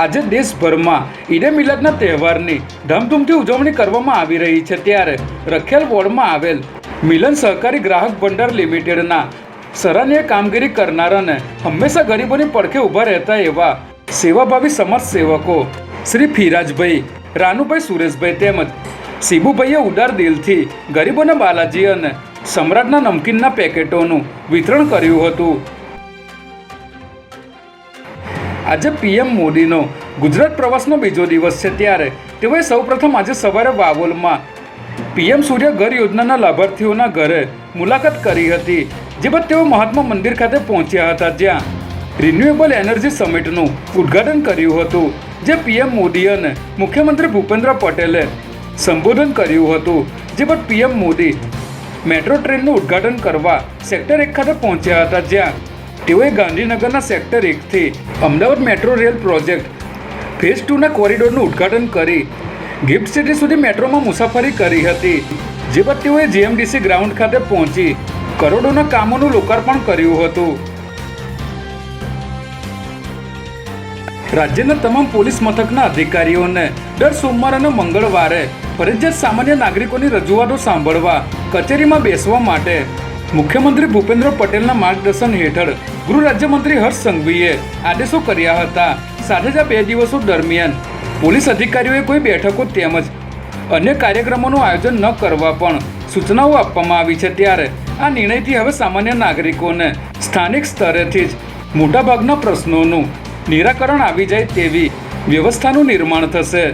આજે દેશભરમાં ઈદે મિલાદના તહેવારની ધામધૂમથી ઉજવણી કરવામાં આવી રહી છે ત્યારે રખેલ વોર્ડમાં આવેલ મિલન સહકારી ગ્રાહક ભંડાર લિમિટેડના સરાહનીય કામગીરી કરનારાને હંમેશા ગરીબોની પડખે ઊભા રહેતા એવા સેવાભાવી સમાજ સેવકો શ્રી ફિરાજભાઈ, રાનુભાઈ સુરેશભાઈ તેમજ શિબુભાઈએ ઉદાર દિલથી ગરીબોના બાલાજી અને સમ્રાટના નમકીનના પેકેટોનું વિતરણ કર્યું હતું. આજે પીએમ મોદીનો ગુજરાત પ્રવાસનો બીજો દિવસ છે ત્યારે. તેઓએ સૌપ્રથમ આજે સવારે વાવોલમાં પીએમ સૂર્ય ઘર યોજનાના લાભાર્થીઓના ઘરે મુલાકાત કરી હતી, જે બાદ તેઓ મહાત્મા મંદિર ખાતે પહોંચ્યા હતા જ્યાં રિન્યુએબલ એનર્જી સમિટનું ઉદ્ઘાટન કર્યું હતું, જે પીએમ મોદી અને મુખ્યમંત્રી ભૂપેન્દ્ર પટેલે સંબોધન કર્યું હતું, જે બાદ પીએમ મોદી મેટ્રો ટ્રેનનું ઉદ્ઘાટન કરવા સેક્ટર એક ખાતે પહોંચ્યા હતા જ્યાં તેઓએ ગાંધીનગરના સેક્ટર એકથી Ahmedabad metro rail project phase ટુના કોરિડોરનું ઉદ્ઘાટન કરી, ગિફ્ટ સિટી સુધી મેટ્રોમાં મુસાફરી કરી હતી, જે બાદ તેઓએ જીએમડીસી ગ્રાઉન્ડ ખાતે પહોંચી કરોડોના કામોનું લોકાર્પણ કર્યું હતું. રાજ્યના તમામ પોલીસ મથકના અધિકારીઓને દર સોમવાર અને મંગળવારે ફરજિયાત સામાન્ય નાગરિકોની રજૂઆતો સાંભળવા કચેરીમાં બેસવા માટે મુખ્યમંત્રી ભૂપેન્દ્ર પટેલના માર્ગદર્શન હેઠળ ગૃહ રાજ્યમંત્રી હર્ષ સંઘવીએ આદેશો કર્યા હતા. સાથે આ બે દિવસો દરમિયાન પોલીસ અધિકારીઓએ કોઈ બેઠકો તેમજ અન્ય કાર્યક્રમોનું આયોજન ન કરવા પણ સૂચનાઓ આપવામાં આવી છે ત્યારે આ નિર્ણયથી હવે સામાન્ય નાગરિકોને સ્થાનિક સ્તરેથી જ મોટાભાગના પ્રશ્નોનું નિરાકરણ આવી જાય તેવી વ્યવસ્થાનું નિર્માણ થશે.